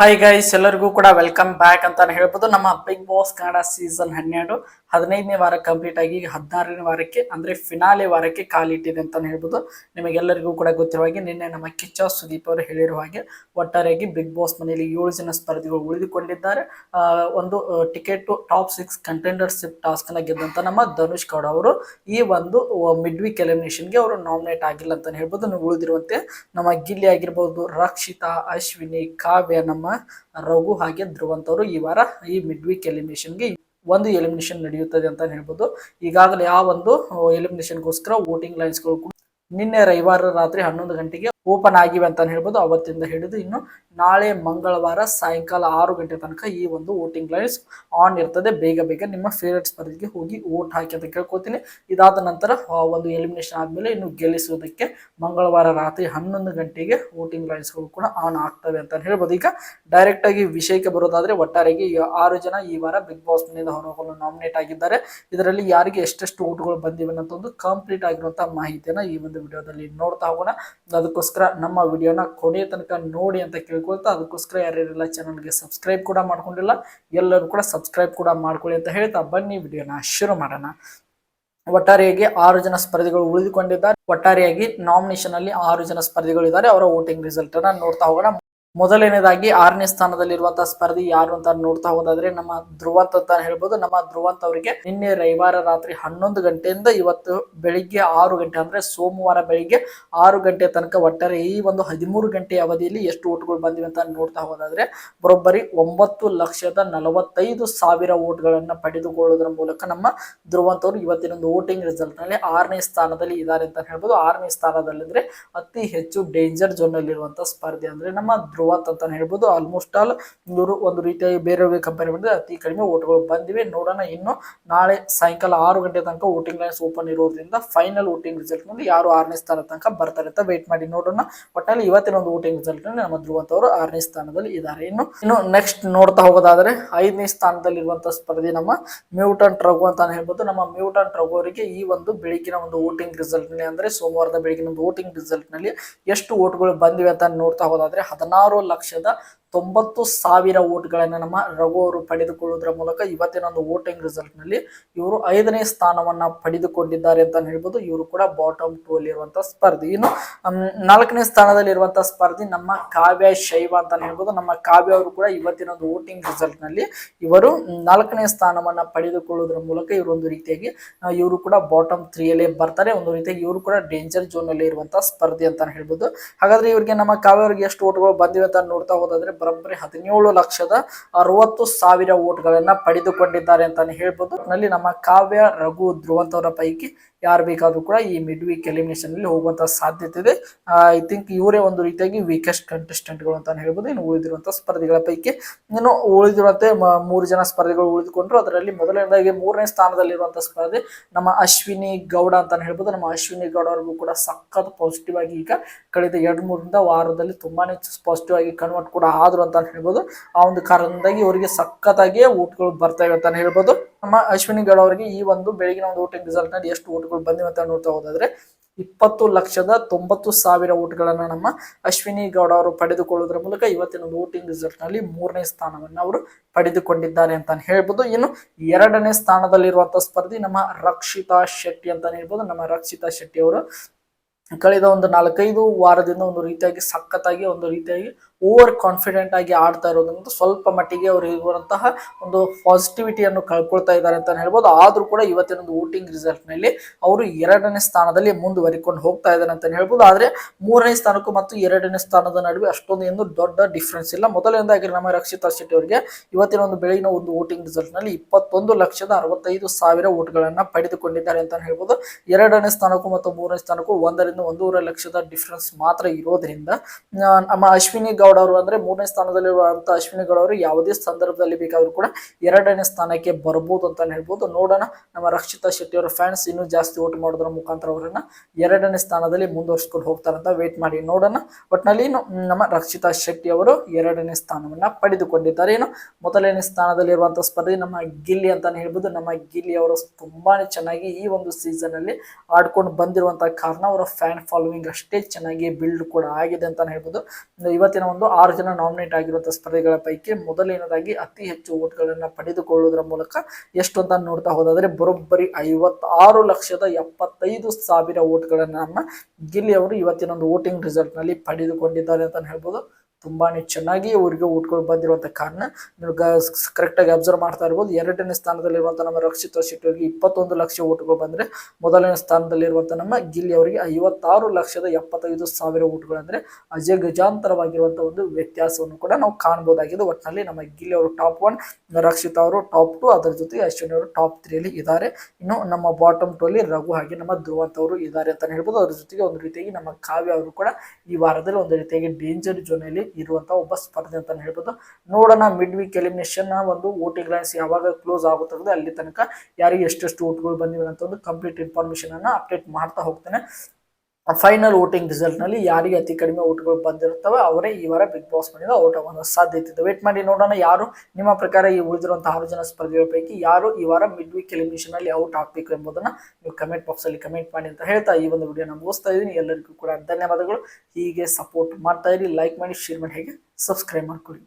Hi guys ಎಲ್ಲರಿಗೂ ಕೂಡ welcome back ಅಂತಾನೆ ಹೇಳ್ಬೋದು. ನಮ್ಮ ಬಿಗ್ ಬಾಸ್ ಕನ್ನಡ ಸೀಸನ್ ಹನ್ನೆರಡು, ಹದಿನೈದನೇ ವಾರ ಕಂಪ್ಲೀಟ್ ಆಗಿ ಹದಿನಾರನೇ ವಾರಕ್ಕೆ, ಅಂದ್ರೆ ಫಿನಾಲೆ ವಾರಕ್ಕೆ ಕಾಲಿಟ್ಟಿದೆ ಅಂತಾನೆ ಹೇಳ್ಬೋದು. ನಿಮಗೆಲ್ಲರಿಗೂ ಕೂಡ ಗೊತ್ತಿರುವ ಹಾಗೆ ನಿನ್ನೆ ನಮ್ಮ ಕಿಚ್ಚ ಸುದೀಪ್ ಅವರು ಹೇಳಿರುವ ಹಾಗೆ ಒಟ್ಟಾರೆಯಾಗಿ ಬಿಗ್ ಬಾಸ್ ಮನೆಯಲ್ಲಿ ಏಳು ಜನ ಸ್ಪರ್ಧಿಗಳು ಉಳಿದುಕೊಂಡಿದ್ದಾರೆ. ಒಂದು ಟಿಕೆಟ್ ಟಾಪ್ ಸಿಕ್ಸ್ ಕಂಟೆಂಡರ್ಶಿಪ್ ಟಾಸ್ಕ್ನ ಗೆದ್ದಂತ ನಮ್ಮ ಧನುಷ್ ಗೌಡ ಅವರು. ಈ ಒಂದು ಮಿಡ್ ವೀಕ್ ಎಲಿಮಿನೇಷನ್ಗೆ ಅವರು ನಾಮಿನೇಟ್ ಆಗಿಲ್ಲ ಅಂತಾನೆ ಹೇಳ್ಬೋದು. ಉಳಿದಿರುವಂತೆ ನಮ್ಮ ಗಿಲ್ಲಿ ಆಗಿರ್ಬೋದು, ರಕ್ಷಿತಾ, ಅಶ್ವಿನಿ, ಕಾವ್ಯ, ನಮ್ಮ ರಘು ಹಾಗೆ ಧ್ರುವಂತವರು ಈ ವಾರ ಈ ಮಿಡ್ ವೀಕ್ ಎಲಿಮಿನೇಷನ್ಗೆ ಒಂದು ಎಲಿಮಿನೇಷನ್ ನಡೆಯುತ್ತದೆ ಅಂತ ಹೇಳ್ಬೋದು. ಈಗಾಗಲೇ ಆ ಒಂದು ಎಲಿಮಿನೇಷನ್ಗೋಸ್ಕರ ವೋಟಿಂಗ್ ಲೈನ್ಸ್ಗಳು ನಿನ್ನೆ ರವಿವಾರ ರಾತ್ರಿ ಹನ್ನೊಂದು ಗಂಟೆಗೆ ಓಪನ್ ಆಗಿವೆ ಅಂತ ಹೇಳ್ಬೋದು. ಅವತ್ತಿಂದ ಹಿಡಿದು ಇನ್ನು ನಾಳೆ ಮಂಗಳವಾರ ಸಾಯಂಕಾಲ ಆರು ಗಂಟೆ ತನಕ ಈ ಒಂದು ವೋಟಿಂಗ್ ಲೈನ್ಸ್ ಆನ್ ಇರ್ತದೆ. ಬೇಗ ಬೇಗ ನಿಮ್ಮ ಫೇವರೇಟ್ ಸ್ಪರ್ಧೆಗೆ ಹೋಗಿ ವೋಟ್ ಹಾಕಿ ಅಂತ ಕೇಳ್ಕೊತೀನಿ. ಇದಾದ ನಂತರ ಒಂದು ಎಲಿಮಿನೇಷನ್ ಆದಮೇಲೆ ಇನ್ನು ಗೆಲ್ಲಿಸುವುದಕ್ಕೆ ಮಂಗಳವಾರ ರಾತ್ರಿ ಹನ್ನೊಂದು ಗಂಟೆಗೆ ವೋಟಿಂಗ್ ಲೈನ್ಸ್ಗಳು ಕೂಡ ಆನ್ ಆಗ್ತವೆ ಅಂತ ಹೇಳ್ಬೋದು. ಈಗ ಡೈರೆಕ್ಟ್ ಆಗಿ ವಿಷಯಕ್ಕೆ ಬರೋದಾದ್ರೆ ಒಟ್ಟಾರೆಗೆ ಆರು ಜನ ಈ ವಾರ ಬಿಗ್ ಬಾಸ್ ಮನೆಯಿಂದ ಹೊರಹೊಲು ನಾಮಿನೇಟ್ ಆಗಿದ್ದಾರೆ. ಇದರಲ್ಲಿ ಯಾರಿಗೆ ಎಷ್ಟೆಷ್ಟು ಓಟ್ಗಳು ಬಂದಿವೆ ಅನ್ನೋ ಒಂದು ಕಂಪ್ಲೀಟ್ ಆಗಿರುವಂತಹ ಮಾಹಿತಿಯನ್ನ ಈ ಒಂದು ವಿಡಿಯೋದಲ್ಲಿ ನೋಡ್ತಾ ಹೋಗೋಣ. ಅದಕ್ಕೋಸ್ಕರ ನಮ್ಮ ವಿಡಿಯೋನ ಕೊನೆಯ ತನಕ ನೋಡಿ ಅಂತ ಕೇಳ್ಕೊಳ್ತಾ ಅದಕ್ಕೋಸ್ಕರ ಯಾರ್ಯಾರೆಲ್ಲ ಚಾನಲ್ಗೆ ಸಬ್ಸ್ಕ್ರೈಬ್ ಕೂಡ ಮಾಡ್ಕೊಂಡಿಲ್ಲ, ಎಲ್ಲರೂ ಕೂಡ ಸಬ್ಸ್ಕ್ರೈಬ್ ಕೂಡ ಮಾಡ್ಕೊಳ್ಳಿ ಅಂತ ಹೇಳ್ತಾ ಬನ್ನಿ, ವಿಡಿಯೋನ ಶುರು ಮಾಡೋಣ. ಒಟ್ಟಾರೆಯಾಗಿ ಆರು ಜನ ಸ್ಪರ್ಧಿಗಳು ಉಳಿದುಕೊಂಡಿದ್ದಾರೆ. ಒಟ್ಟಾರೆಯಾಗಿ ನಾಮಿನೇಷನ್ ಅಲ್ಲಿ ಆರು ಜನ ಸ್ಪರ್ಧಿಗಳು ಇದ್ದಾರೆ ಅವರ ವೋಟಿಂಗ್ ರಿಸಲ್ಟ್ ಅನ್ನ ನೋಡ್ತಾ ಹೋಗೋಣ. ಮೊದಲನೇದಾಗಿ ಆರನೇ ಸ್ಥಾನದಲ್ಲಿರುವಂತಹ ಸ್ಪರ್ಧಿ ಯಾರು ಅಂತ ನೋಡ್ತಾ ಹೋದಾದ್ರೆ ನಮ್ಮ ಧ್ರುವಂತ್ ಅಂತ ಹೇಳ್ಬೋದು. ನಮ್ಮ ಧ್ರುವಂತ್ ಅವರಿಗೆ ನಿನ್ನೆ ರವಿವಾರ ರಾತ್ರಿ ಹನ್ನೊಂದು ಗಂಟೆಯಿಂದ ಇವತ್ತು ಬೆಳಿಗ್ಗೆ ಆರು ಗಂಟೆ ಅಂದ್ರೆ ಸೋಮವಾರ ಬೆಳಿಗ್ಗೆ ಆರು ಗಂಟೆ ತನಕ ಒಟ್ಟಾರೆ ಈ ಒಂದು ಹದಿಮೂರು ಗಂಟೆ ಅವಧಿಯಲ್ಲಿ ಎಷ್ಟು ಓಟ್ಗಳು ಬಂದಿವೆ ಅಂತ ನೋಡ್ತಾ ಹೋದಾದ್ರೆ ಬರೋಬ್ಬರಿ ಒಂಬತ್ತು ಲಕ್ಷದ ನಲವತ್ತೈದು ಸಾವಿರ ಓಟ್ಗಳನ್ನ ಪಡೆದುಕೊಳ್ಳೋದ್ರ ಮೂಲಕ ನಮ್ಮ ಧ್ರುವಂತ್ ಅವರು ಇವತ್ತಿನ ಒಂದು ವೋಟಿಂಗ್ ರಿಸಲ್ಟ್ನಲ್ಲಿ ಆರನೇ ಸ್ಥಾನದಲ್ಲಿ ಇದ್ದಾರೆ ಅಂತ ಹೇಳ್ಬೋದು. ಆರನೇ ಸ್ಥಾನದಲ್ಲಿ ಅಂದ್ರೆ ಅತಿ ಹೆಚ್ಚು ಡೇಂಜರ್ ಜೋನ್ ಅಲ್ಲಿ ಇರುವಂತಹ ಸ್ಪರ್ಧೆ ಅಂದ್ರೆ ನಮ್ಮ ಧ್ರುವಂತ್ ಅಂತ ಹೇಳ್ಬೋದು. ಆಲ್ಮೋಸ್ಟ್ ಆಲ್ ಇವರು ಒಂದು ರೀತಿಯಾಗಿ ಬೇರೆ ಕಂಪೇರ್ ಮಾಡಿದ್ರೆ ಅತಿ ಕಡಿಮೆ ಓಟ್ಗಳು ಬಂದಿವೆ. ನೋಡೋಣ ಇನ್ನು ನಾಳೆ ಸಾಯಂಕಾಲ ಆರು ಗಂಟೆ ತನಕ ವೋಟಿಂಗ್ ಲೈನ್ಸ್ ಓಪನ್ ಇರೋದ್ರಿಂದ ಫೈನಲ್ ವೋಟಿಂಗ್ ರಿಸಲ್ಟ್ನಲ್ಲಿ ಯಾರು ಆರನೇ ಸ್ಥಾನ ತನಕ ಬರ್ತಾರೆ ಅಂತ ವೇಟ್ ಮಾಡಿ ನೋಡೋಣ. ಒಟ್ಟಿನಲ್ಲಿ ಇವತ್ತಿನ ಒಂದು ವೋಟಿಂಗ್ ರಿಸಲ್ಟ್ನಲ್ಲಿ ನಮ್ಮ ಧ್ರುವಂತ್ ಅವರು ಆರನೇ ಸ್ಥಾನದಲ್ಲಿ ಇದ್ದಾರೆ. ಇನ್ನು ಇನ್ನು ನೆಕ್ಸ್ಟ್ ನೋಡ್ತಾ ಹೋಗೋದಾದ್ರೆ ಐದನೇ ಸ್ಥಾನದಲ್ಲಿ ಇರುವಂತಹ ಸ್ಪರ್ಧಿ ನಮ್ಮ ಮ್ಯೂಟಂಟ್ ರಘು ಅಂತ ಹೇಳ್ಬೋದು. ನಮ್ಮ ಮ್ಯೂಟಂಟ್ ರಘು ಅವರಿಗೆ ಈ ಒಂದು ಬೆಳಗಿನ ಒಂದು ವೋಟಿಂಗ್ ರಿಸಲ್ಟ್ನಲ್ಲಿ ಅಂದ್ರೆ ಸೋಮವಾರದ ಬೆಳಗಿನ ಒಂದು ವೋಟಿಂಗ್ ರಿಸಲ್ಟ್ನಲ್ಲಿ ಎಷ್ಟು ಓಟ್ಗಳು ಬಂದಿವೆ ಅಂತ ನೋಡ್ತಾ ಹೋದಾದ್ರೆ ಹದಿನಾರು ಲಕ್ಷದ ತೊಂಬತ್ತು ಸಾವಿರ ಓಟ್ಗಳನ್ನು ನಮ್ಮ ರಘು ಅವರು ಪಡೆದುಕೊಳ್ಳುವುದರ ಮೂಲಕ ಇವತ್ತಿನ ಒಂದು ವೋಟಿಂಗ್ ರಿಸಲ್ಟ್ನಲ್ಲಿ ಇವರು ಐದನೇ ಸ್ಥಾನವನ್ನ ಪಡೆದುಕೊಂಡಿದ್ದಾರೆ ಅಂತ ಹೇಳ್ಬೋದು. ಇವರು ಕೂಡ ಬಾಟಮ್ ಟೂ ಅಲ್ಲಿ ಇರುವಂತಹ ಸ್ಪರ್ಧಿ. ಇನ್ನು ನಾಲ್ಕನೇ ಸ್ಥಾನದಲ್ಲಿ ಇರುವಂತಹ ಸ್ಪರ್ಧಿ ನಮ್ಮ ಕಾವ್ಯ ಶೈವ ಅಂತ ಹೇಳ್ಬೋದು. ನಮ್ಮ ಕಾವ್ಯ ಅವರು ಕೂಡ ಇವತ್ತಿನ ಒಂದು ವೋಟಿಂಗ್ ರಿಸಲ್ಟ್ನಲ್ಲಿ ಇವರು ನಾಲ್ಕನೇ ಸ್ಥಾನವನ್ನ ಪಡೆದುಕೊಳ್ಳುವುದರ ಮೂಲಕ ಇವರು ಒಂದು ರೀತಿಯಾಗಿ ಇವರು ಕೂಡ ಬಾಟಮ್ ತ್ರೀಯಲ್ಲೇ ಬರ್ತಾರೆ. ಒಂದು ರೀತಿಯಾಗಿ ಇವರು ಕೂಡ ಡೇಂಜರ್ ಝೋನ್ ಅಲ್ಲಿ ಇರುವಂತಹ ಸ್ಪರ್ಧಿ ಅಂತ ಹೇಳ್ಬೋದು. ಹಾಗಾದ್ರೆ ಇವರಿಗೆ ನಮ್ಮ ಕಾವ್ಯ ಅವರಿಗೆ ಎಷ್ಟು ಓಟ್ಗಳು ಬಂದಿವೆ ಅಂತ ನೋಡ್ತಾ ಹೋದಾದ್ರೆ ಬರೋಬ್ಬರಿ ಹದಿನೇಳು ಲಕ್ಷದ ಅರವತ್ತು ಸಾವಿರ ಓಟ್ಗಳನ್ನ ಪಡೆದುಕೊಂಡಿದ್ದಾರೆ ಅಂತಾನೆ ಹೇಳ್ಬೋದು. ನಲ್ಲಿ ನಮ್ಮ ಕಾವ್ಯ, ರಘು ಧ್ರುವಂತವರ ಪೈಕಿ ಯಾರು ಬೇಕಾದರೂ ಕೂಡ ಈ ಮಿಡ್ ವೀಕ್ ಎಲಿಮಿನೇಷನ್ ಅಲ್ಲಿ ಸಾಧ್ಯತೆ ಇದೆ. ಐ ಥಿಂಕ್ ಇವರೇ ಒಂದು ರೀತಿಯಾಗಿ ವೀಕೆಸ್ಟ್ ಕಂಟೆಸ್ಟೆಂಟ್ಗಳು ಅಂತ ಹೇಳ್ಬೋದು. ಇನ್ನು ಉಳಿದಿರುವಂತಹ ಸ್ಪರ್ಧಿಗಳ ಪೈಕಿ ಇನ್ನು ಉಳಿದಿರುವಂತೆ ಮೂರು ಜನ ಸ್ಪರ್ಧಿಗಳು ಉಳಿದುಕೊಂಡ್ರು. ಅದರಲ್ಲಿ ಮೊದಲನೇದಾಗಿ ಮೂರನೇ ಸ್ಥಾನದಲ್ಲಿರುವಂತಹ ಸ್ಪರ್ಧೆ ನಮ್ಮ ಅಶ್ವಿನಿ ಗೌಡ ಅಂತ ಹೇಳ್ಬೋದು. ನಮ್ಮ ಅಶ್ವಿನಿ ಗೌಡ ಅವ್ರಿಗೂ ಕೂಡ ಸಖತ್ ಪಾಸಿಟಿವ್ ಆಗಿ ಈಗ ಕಳೆದ ಎರಡು ಮೂರಿಂದ ವಾರದಲ್ಲಿ ತುಂಬಾನೇ ಪಾಸಿಟಿವ್ ಆಗಿ ಕನ್ವರ್ಟ್ ಕೂಡ ಆದ್ರು ಅಂತ ಹೇಳ್ಬೋದು. ಆ ಒಂದು ಕಾರಣದಿಂದಾಗಿ ಇವರಿಗೆ ಸಖತ್ತಾಗಿ ಓಟ್ಗಳು ಇವೆ ಅಂತ ಹೇಳ್ಬೋದು. ನಮ್ಮ ಅಶ್ವಿನಿ ಗೌಡ ಅವರಿಗೆ ಈ ಒಂದು ಬೆಳಗಿನ ಒಂದು ವೋಟಿಂಗ್ ರಿಸಲ್ಟ್ನಲ್ಲಿ ಎಷ್ಟು ಓಟ್ಗಳು ಬಂದಿವೆ ಅಂತ ನೋಡ್ತಾ ಹೋದಾದ್ರೆ ಇಪ್ಪತ್ತು ಲಕ್ಷದ ತೊಂಬತ್ತು ಸಾವಿರ ಓಟ್ಗಳನ್ನ ನಮ್ಮ ಅಶ್ವಿನಿ ಗೌಡ ಅವರು ಪಡೆದುಕೊಳ್ಳುವುದರ ಮೂಲಕ ಇವತ್ತಿನ ಒಂದು ವೋಟಿಂಗ್ ರಿಸಲ್ಟ್ನಲ್ಲಿ ಮೂರನೇ ಸ್ಥಾನವನ್ನು ಅವರು ಪಡೆದುಕೊಂಡಿದ್ದಾರೆ ಅಂತ ಹೇಳ್ಬೋದು. ಇನ್ನು ಎರಡನೇ ಸ್ಥಾನದಲ್ಲಿರುವಂತಹ ಸ್ಪರ್ಧಿ ನಮ್ಮ ರಕ್ಷಿತಾ ಶೆಟ್ಟಿ ಅಂತ ಹೇಳ್ಬೋದು. ನಮ್ಮ ರಕ್ಷಿತಾ ಶೆಟ್ಟಿ ಅವರು ಕಳೆದ ಒಂದು ನಾಲ್ಕೈದು ವಾರದಿಂದ ಒಂದು ರೀತಿಯಾಗಿ ಸಖತ್ತಾಗಿ ಒಂದು ರೀತಿಯಾಗಿ ಓವರ್ ಕಾನ್ಫಿಡೆಂಟ್ ಆಗಿ ಆಡ್ತಾ ಇರೋದ್ರಿಂದ ಸ್ವಲ್ಪ ಮಟ್ಟಿಗೆ ಅವರು ಇರುವಂತಹ ಒಂದು ಪಾಸಿಟಿವಿಟಿಯನ್ನು ಕಳ್ಕೊಳ್ತಾ ಇದ್ದಾರೆ ಅಂತ ಹೇಳ್ಬೋದು. ಆದರೂ ಕೂಡ ಇವತ್ತಿನ ಒಂದು ವೋಟಿಂಗ್ ರಿಸಲ್ಟ್ನಲ್ಲಿ ಅವರು ಎರಡನೇ ಸ್ಥಾನದಲ್ಲಿ ಮುಂದುವರಿಕೊಂಡು ಹೋಗ್ತಾ ಇದ್ದಾರೆ ಅಂತ ಹೇಳ್ಬೋದು. ಆದರೆ ಮೂರನೇ ಸ್ಥಾನಕ್ಕೂ ಮತ್ತು ಎರಡನೇ ಸ್ಥಾನದ ನಡುವೆ ಅಷ್ಟೊಂದು ಏನು ದೊಡ್ಡ ಡಿಫ್ರೆನ್ಸ್ ಇಲ್ಲ. ಮೊದಲನೇದಾಗಿ ನಮ್ಮ ರಕ್ಷಿತಾ ಶೆಟ್ಟಿ ಅವರಿಗೆ ಇವತ್ತಿನ ಒಂದು ಬೆಳಗಿನ ಒಂದು ವೋಟಿಂಗ್ ರಿಸಲ್ಟ್ನಲ್ಲಿ ಇಪ್ಪತ್ತೊಂದು ಲಕ್ಷದ ಅರವತ್ತೈದು ಸಾವಿರ ಓಟ್ಗಳನ್ನು ಪಡೆದುಕೊಂಡಿದ್ದಾರೆ ಅಂತ ಹೇಳ್ಬೋದು. ಎರಡನೇ ಸ್ಥಾನಕ್ಕೂ ಮತ್ತು ಮೂರನೇ ಸ್ಥಾನಕ್ಕೂ ಒಂದರಿಂದ ಒಂದೂವರೆ ಲಕ್ಷದ ಡಿಫ್ರೆನ್ಸ್ ಮಾತ್ರ ಇರೋದ್ರಿಂದ ನಮ್ಮ ಅಶ್ವಿನಿ ಗೌಡ ಅವರು ಅಂದ್ರೆ ಮೂರನೇ ಸ್ಥಾನದಲ್ಲಿರುವಂತ ಅಶ್ವಿನಿ ಗೌಡ ಅವರು ಯಾವುದೇ ಸಂದರ್ಭದಲ್ಲಿ ಬೇಕಾದ್ರೂ ಕೂಡ ಎರಡನೇ ಸ್ಥಾನಕ್ಕೆ ಬರ್ಬೋದು ಅಂತ ಹೇಳ್ಬೋದು. ನೋಡೋಣ. ನಮ್ಮ ರಕ್ಷಿತಾ ಶೆಟ್ಟಿ ಅವರ ಫ್ಯಾನ್ಸ್ ಇನ್ನೂ ಜಾಸ್ತಿ ಓಟ್ ಮಾಡೋದ್ರ ಮುಖಾಂತರ ಅವರನ್ನ ಎರಡನೇ ಸ್ಥಾನದಲ್ಲಿ ಮುಂದುವರ್ಸ್ಕೊಂಡು ಹೋಗ್ತಾರಂತ ವೇಟ್ ಮಾಡಿ. ನೋಡೋಣ. ಒಟ್ನಲ್ಲಿ ನಮ್ಮ ರಕ್ಷಿತಾ ಶೆಟ್ಟಿ ಅವರು ಎರಡನೇ ಸ್ಥಾನವನ್ನ ಪಡೆದುಕೊಂಡಿದ್ದಾರೆ. ಏನು, ಮೊದಲನೇ ಸ್ಥಾನದಲ್ಲಿರುವಂತಹ ಸ್ಪರ್ಧೆ ನಮ್ಮ ಗಿಲ್ಲಿ ಅಂತಾನೆ ಹೇಳ್ಬೋದು. ನಮ್ಮ ಗಿಲ್ಲಿ ಅವರು ತುಂಬಾನೇ ಚೆನ್ನಾಗಿ ಈ ಒಂದು ಸೀಸನ್ ಅಲ್ಲಿ ಆಡ್ಕೊಂಡು ಬಂದಿರುವಂತಹ ಕಾರಣ ಅವರ ಫ್ಯಾನ್ ಫಾಲೋವಿಂಗ್ ಅಷ್ಟೇ ಚೆನ್ನಾಗಿ ಬಿಲ್ಡ್ ಕೂಡ ಆಗಿದೆ ಅಂತಾನೆ ಹೇಳ್ಬೋದು. ಇವತ್ತಿನ ಒಂದು ಆರು ಜನ ನಾಮಿನೇಟ್ ಆಗಿರುವಂತಹ ಸ್ಪರ್ಧಿಗಳ ಪೈಕಿ ಮೊದಲನೇದಾಗಿ ಅತಿ ಹೆಚ್ಚು ಓಟ್ಗಳನ್ನ ಪಡೆದುಕೊಳ್ಳುವುದರ ಮೂಲಕ ಎಷ್ಟು ಅಂತ ನೋಡ್ತಾ ಹೋದಾದ್ರೆ ಬರೋಬ್ಬರಿ ಐವತ್ತಾರು ಲಕ್ಷದ ಎಪ್ಪತ್ತೈದು ಸಾವಿರ ಓಟ್ಗಳನ್ನ ನಮ್ಮ ಗಿಲ್ಲಿ ಅವರು ಇವತ್ತಿನ ಒಂದು ವೋಟಿಂಗ್ ರಿಸಲ್ಟ್ನಲ್ಲಿ ಪಡೆದುಕೊಂಡಿದ್ದಾರೆ ಅಂತ ಹೇಳ್ಬೋದು. ತುಂಬಾನೇ ಚೆನ್ನಾಗಿ ಅವರಿಗೆ ಓಟ್ಗಳು ಬಂದಿರುವಂತ ಕಾರಣ ನೀವು ಕರೆಕ್ಟಾಗಿ ಅಬ್ಸರ್ವ್ ಮಾಡ್ತಾ ಇರ್ಬೋದು. ಎರಡನೇ ಸ್ಥಾನದಲ್ಲಿರುವಂತ ನಮ್ಮ ರಕ್ಷಿತ ಶೆಟ್ಟಿ ಅವರಿಗೆ ಇಪ್ಪತ್ತೊಂದು ಲಕ್ಷ ಓಟ್ಗಳು ಬಂದ್ರೆ ಮೊದಲನೇ ಸ್ಥಾನದಲ್ಲಿರುವಂತ ನಮ್ಮ ಗಿಲ್ಲಿ ಅವರಿಗೆ ಐವತ್ತಾರು ಲಕ್ಷದ ಎಪ್ಪತ್ತೈದು ಸಾವಿರ ಓಟ್ಗಳು ಅಂದ್ರೆ ಅಜಯ ಗಜಾಂತರವಾಗಿರುವಂತ ಒಂದು ವ್ಯತ್ಯಾಸವನ್ನು ಕೂಡ ನಾವು ಕಾಣಬಹುದಾಗಿದೆ ಒಟ್ಟಿನಲ್ಲಿ ನಮ್ಮ ಗಿಲ್ಲಿ ಅವರು ಟಾಪ್ ಒನ್ ರಕ್ಷಿತ್ ಅವರು ಟಾಪ್ ಟು ಅದರ ಜೊತೆಗೆ ಅಶ್ವಿನಿ ಅವರು ಟಾಪ್ ತ್ರೀ ಅಲ್ಲಿ ಇದ್ದಾರೆ. ಇನ್ನು ನಮ್ಮ ಬಾಟಮ್ ಟು ಅಲ್ಲಿ ರಘು ಹಾಗೆ ನಮ್ಮ ಧ್ರುವಂತ್ ಅವರು ಇದ್ದಾರೆ ಅಂತ ಹೇಳ್ಬೋದು. ಅದ್ರ ಜೊತೆಗೆ ಒಂದು ರೀತಿಯಾಗಿ ನಮ್ಮ ಕಾವ್ಯ ಅವರು ಕೂಡ ಈ ವಾರದಲ್ಲಿ ಒಂದು ರೀತಿಯಾಗಿ ಡೇಂಜರ್ ಜೋನ್ ಅಲ್ಲಿ ಇರುವಂತಹ ಒಬ್ಬ ಸ್ಪರ್ಧೆ ಅಂತ ಹೇಳ್ಬೋದು. ನೋಡೋಣ ಮಿಡ್ ವೀಕ್ ಎಲಿಮಿನೇಷನ್ ಒಂದು ಓಟಿಂಗ್ ಲೈನ್ಸ್ ಯಾವಾಗ ಕ್ಲೋಸ್ ಆಗುತ್ತದೆ ಅಲ್ಲಿ ತನಕ ಯಾರಿಗೆ ಎಷ್ಟೆಷ್ಟು ಓಟ್ಗಳು ಬಂದಿವೆ ಅಂತ ಒಂದು ಕಂಪ್ಲೀಟ್ ಇನ್ಫಾರ್ಮೇಶನ್ ಅನ್ನ ಅಪ್ಡೇಟ್ ಮಾಡ್ತಾ ಹೋಗ್ತೇನೆ. ಫೈನಲ್ ವೋಟಿಂಗ್ ರಿಸಲ್ಟ್ನಲ್ಲಿ ಯಾರಿಗೆ ಅತಿ ಕಡಿಮೆ ಓಟ್ಗಳು ಬಂದಿರುತ್ತವೆ, ಅವರೇ ಈ ವಾರ ಬಿಗ್ ಬಾಸ್ ಮನೆಯಿಂದ ಔಟ್ ಆಗುವ ಸಾಧ್ಯತೆ ಇದೆ ವೇಟ್ ಮಾಡಿ, ನೋಡೋಣ ಯಾರು ನಿಮ್ಮ ಪ್ರಕಾರ ಈ ಉಳಿದಿರುವಂತಹ ಆರು ಜನ ಸ್ಪರ್ಧಿಗಳ ಪೈಕಿ ಯಾರು ಈ ವಾರ ಮಿಡ್ ವೀಕ್ ಎಲಿಮಿನೇಷನ್ ಅಲ್ಲಿ ಔಟ್ ಆಗ್ಬೇಕು ಎಂಬುದನ್ನ ನೀವು ಕಮೆಂಟ್ ಬಾಕ್ಸ್ ಅಲ್ಲಿ ಕಮೆಂಟ್ ಮಾಡಿ ಅಂತ ಹೇಳ್ತಾ ಈ ಒಂದು ವಿಡಿಯೋ ಮುಗಿಸ್ತಾ ಇದ್ದೀನಿ. ಎಲ್ಲರಿಗೂ ಕೂಡ ಧನ್ಯವಾದಗಳು. ಹೀಗೆ ಸಪೋರ್ಟ್ ಮಾಡ್ತಾ ಇರಿ ಲೈಕ್ ಮಾಡಿ ಶೇರ್ ಮಾಡಿ, ಹೇಗೆ ಸಬ್ಸ್ಕ್ರೈಬ್ ಮಾಡ್ಕೊಳ್ಳಿ.